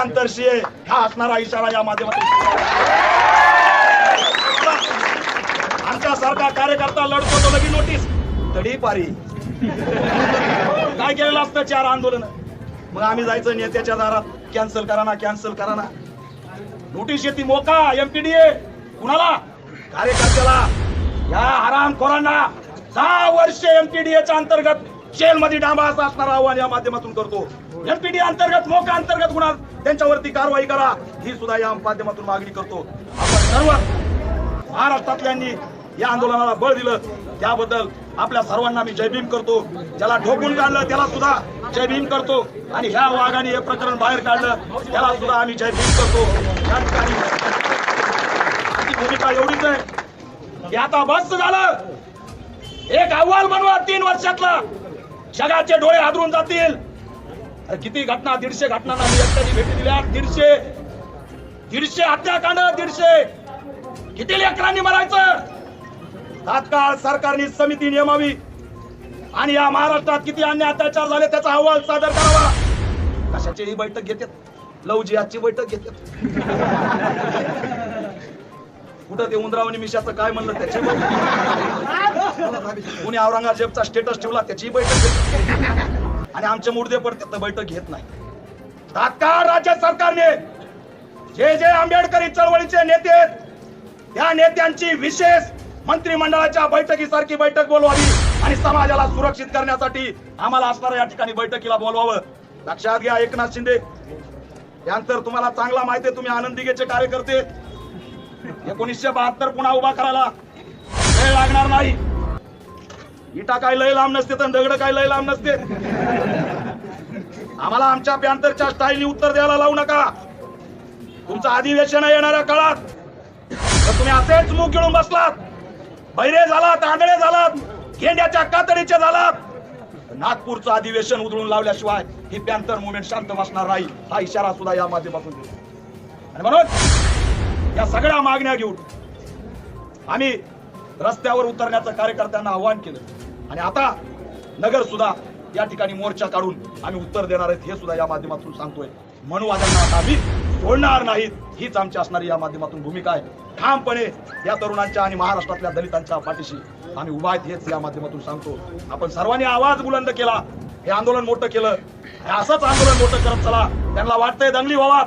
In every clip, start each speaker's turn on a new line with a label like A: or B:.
A: पॅन्थरशी आहे हा असणारा इशारा या माध्यमातून. आमच्या सारखा कार्यकर्ता लढतो तो लगी नोटीस तडी पारी काय केलेलं असतं चार आंदोलन? मग आम्ही जायचं नेत्याच्या दारात. कॅन्सल करा ना कॅन्सल करा ना. नोटीस येते मोका एमपीडीए कुणाला? कार्यकर्त्याला. या हरामखोरांना दहा वर्ष एमपीडीएच्या अंतर्गत जेल मध्ये डांबा असं असणार आव्हान या माध्यमातून करतो. एमपीडी अंतर्गत मोका अंतर्गत कुणाला त्यांच्यावरती कारवाई करा. ही सुद्धा या माध्यमातून मागणी करतो. आपण सर्व महाराष्ट्रातल्यांनी या आंदोलनाला बळ दिलं. त्याबद्दल आपल्या सर्वांना मी जयभीम करतो. ज्याला ढोकून काढलं त्याला सुद्धा जयभीम करतो. आणि ह्या वाघाने हे प्रकरण बाहेर काढलं त्याला सुद्धा आम्ही जयभीम करतो. या ठिकाणी भूमिका एवढीच आहे की आता बस झालं. एक अहवाल बनवा तीन वर्षातला. जगाचे डोळे हादरून जातील. किती घटना दीडशे घटनांना मी एकट्याने भेटी दिल्या. दीडशे दीडशे हत्याकांड दीडशे. किती लेकरांनी मरायचं? तात्काळ सरकारने समिती नेमावी. आणि या महाराष्ट्रात किती अन्य अत्याचार झाले त्याचा अहवाल सादर करावा. कशाची ही बैठक घेतात? लवजी आजची बैठक घेतात. कुठं ते उंदरावणी मिशाचं काय म्हणलं त्याची बैठक? कुणी औरंगजेबचा स्टेटस ठेवला त्याची बैठक घेत आणि आमचे मुर्दे पडतात बैठक घेत नाही. तात्काळ राज्य सरकारने जे जे आंबेडकरी चळवळीचे नेते त्या नेत्यांची विशेष मंत्रिमंडळाच्या बैठकीसारखी बैठक बोलवावी आणि समाजाला सुरक्षित करण्यासाठी आम्हाला असणाऱ्या या ठिकाणी बैठकीला बोलवावं. लक्षात घ्या एकनाथ शिंदे. यानंतर तुम्हाला चांगला माहिती आहे तुम्ही आनंदिगेचे कार्यकर्ते. एकोणीसशे बहात्तर पुन्हा उभा करायला वेळ लागणार नाही. इटा काय लय लांब नसते तर दगड काय लय लांब नसते? आम्हाला आमच्या पॅन्थरच्या स्टाईलनी उत्तर द्यायला लावू नका. तुमचं अधिवेशन येणाऱ्या काळात. तर तुम्ही असेच मुख गिळून बसलात. बैरे झालात आंधळे झालात घेण्याच्या कातडीचे झालात. नागपूरचं अधिवेशन उधळून लावल्याशिवाय ही पॅन्थर मुवमेंट शांत बसणार नाही. हा इशारा सुद्धा या माध्यमातून देतो. आणि म्हणून या सगळ्या मागण्या घेऊन आम्ही रस्त्यावर उतरण्याचं कार्यकर्त्यांना आवाहन केलं. आणि आता नगर सुद्धा या ठिकाणी मोर्चा काढून आम्ही उत्तर देणार आहेत. हे सुद्धा या माध्यमातून सांगतोय. मनुवाद्यांना आता आम्ही सोडणार नाहीत. हीच आमची असणारी या माध्यमातून भूमिका आहे. ठामपणे या तरुणांच्या आणि महाराष्ट्रातल्या दलितांच्या पाठीशी आम्ही उभा आहेत. हेच या माध्यमातून सांगतो. आपण सर्वांनी आवाज बुलंद केला. हे आंदोलन मोठं केलं. हे असंच आंदोलन मोठं करत चला. त्यांना वाटतंय दंगली व्हावा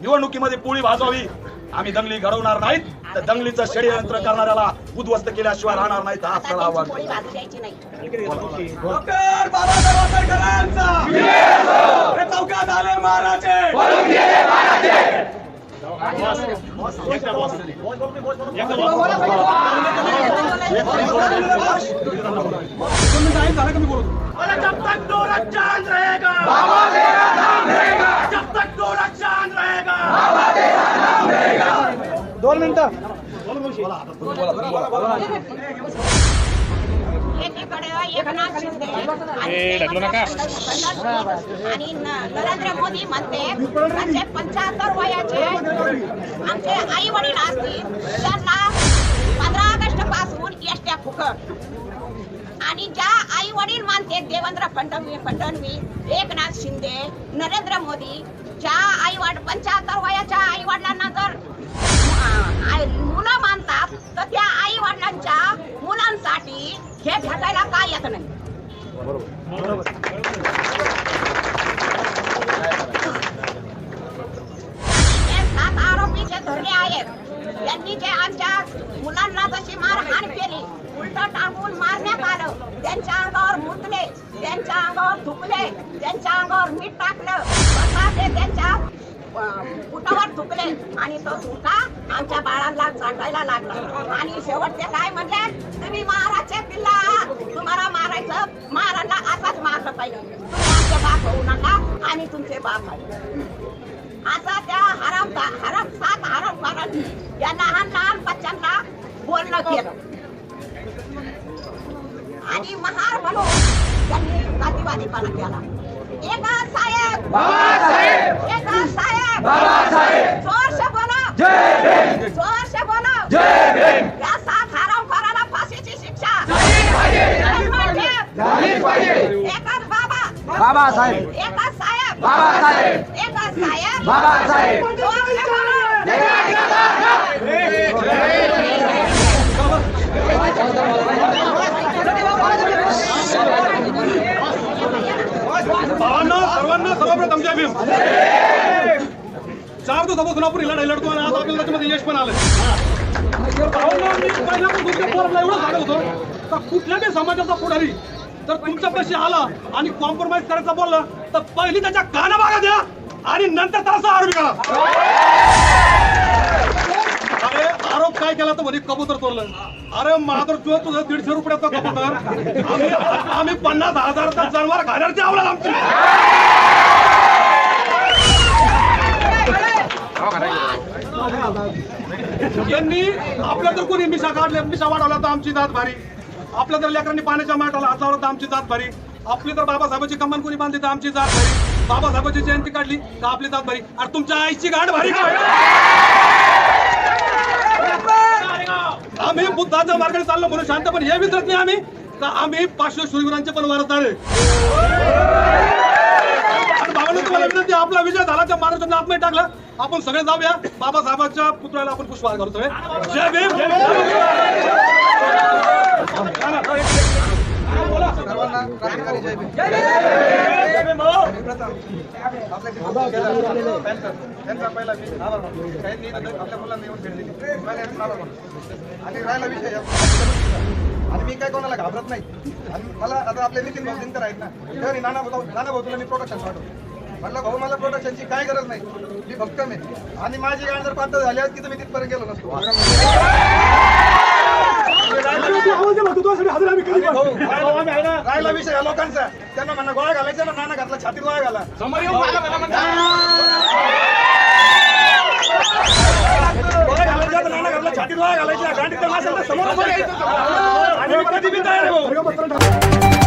A: निवडणुकीमध्ये पोळी भाजवावी आम्ही दंगली घडवणार नाहीत. तर दंगलीचं षडयंत्र करणाऱ्याला उद्ध्वस्त केल्याशिवाय राहणार नाही हा सरळ आव्हान
B: पोळी भाजू द्यायची नाही
C: डॉक्टर बाबासाहेब आंबेडकरांचा! हे चौकात आले रहेगा
B: एकीकडे एकनाथ शिंदे आणि नरेंद्र मोदी म्हणते त्यांचे पंच्याहत्तर वयाचे आमचे आई वडील असतील त्यांना पंधरा ऑगस्टपासून एसट्या फुकट. आणि ज्या आई वडील मानते देवेंद्र फडणवीस फडणवीस एकनाथ शिंदे नरेंद्र मोदी ज्या आई वड पंच्याहत्तर वयाच्या आई वडिलांना जर अं, आई- मुलं मानतात तर त्या आई वडिलांच्या मुलांसाठी हे भेटायला काय येत नाही हे सात आरोपी आहेत. त्यांनी जे आमच्या मुलांना जशी मारहाण केली उलट टाकून मारण्यात आलं त्यांच्या अंगावर मुतले त्यांच्या अंगावर थुकले त्यांच्या अंगावर मीठ टाकलं स्वतः ते त्यांच्या अं, थुकले आणि तो थुका आमच्या बाळांना चाटायला लागला. आणि शेवट ते काय म्हणले? तुम्ही महाराजचे पिल्ला तुम्हाला मारायचं महाराजला आताच मारलं पाहिजे. तुम्ही आमचे बाप होऊ नका आणि तुमचे बाप आहे असा त्या हराम हराम सात हराम या लहान लहान बच्चांना बोलणं केलं. आणि महार म्हणून त्यांनी जातीवादीपणा केला. एका साहेब! या सात फाशीची शिक्षा. एकच बाबा.
D: बाबासाहेब.
B: एकच साहेब.
D: बाबासाहेब.
B: एकच बाबासाहेब.
D: बाबासाहेब
B: जोरसे बोलो.
C: भावांना सर्वांना सर्वप्रथम जय भीम. चार दिवसापासून आपण लढाई लढतो आणि आज आपल्याला त्याच्यामध्ये यश पण आलं मी पहिल्यापासून तुमच्या पोराला एवढं सांगत होतो का कुठल्या बी समाजाचा पुढारी तर तुमच्यापाशी आला आणि कॉम्प्रोमाइज करायचा बोलला तर पहिली त्याच्या काना बागा द्या आणि नंतर त्याचा आरोपी करा. अरे आरोप काय केला तर म्हणे कबूतर तोडलं. अरे माधर तुझं तुझं दीडशे रुपयाचा कबूतर आम्ही आम्ही पन्नास हजाराचा जनावर घालण्याची आवडत आमची यांनी आपल्या तर कोणी मिशा काढल्या मिशा वाढवला तर आमची जात भारी. आपल्या तर लेकरांनी पाण्याच्या माठाला हात लावला तर आमची जात भारी. आपली तर बाबासाहेबाची कमान कोणी बांधली तर आमची जात भारी. बाबासाहेबाची जयंती काढली तर आपली जात भारी. आणि तुमच्या आईची गाठ भारी आम्ही बुद्धाच्या मार्गाने चाललो म्हणून शांत पण हे विसरत नाही आम्ही. तर आम्ही पाचशे शूरवीरांचे पण वारसदार आहे आणि तुम्हाला विनंती आपला विजय झाला त्या महाराष्ट्राने आत्महत्या टाकलं. आपण सगळे जाऊया. बाबासाहेबांच्या पुतळ्याला आपण पुष्पहार करू सगळे जय भीम!
E: त्यांचा पहिला मी आभार आपल्या मुलांना येऊन भेट दिली आणि राहिला विषय आणि मी काय कोणाला घाबरत नाही. आणि मला आता आपले नितीन भाऊ दिनकर आहेत ना. तर नाना भाऊ नाना भाऊ तुला मी प्रोडक्शन पाठवतो. म्हटलं भाऊ मला प्रोडक्शनची काय गरज नाही. मी भक्कम आहे आणि माझी गाण जर पातळ झाली असती तर मी तिथपर्यंत गेलो नसतो. राहिला विषय लोकांचा. त्यांना म्हणा गोळ्या घालायच्या ना नाना घातला छातीत गोळ्या घाला.
A: घालायच्या तर नाना घातला छातीत गोळ्या घालायच्या. गांडीत तर समोर. आणि मी कधी बी तयार.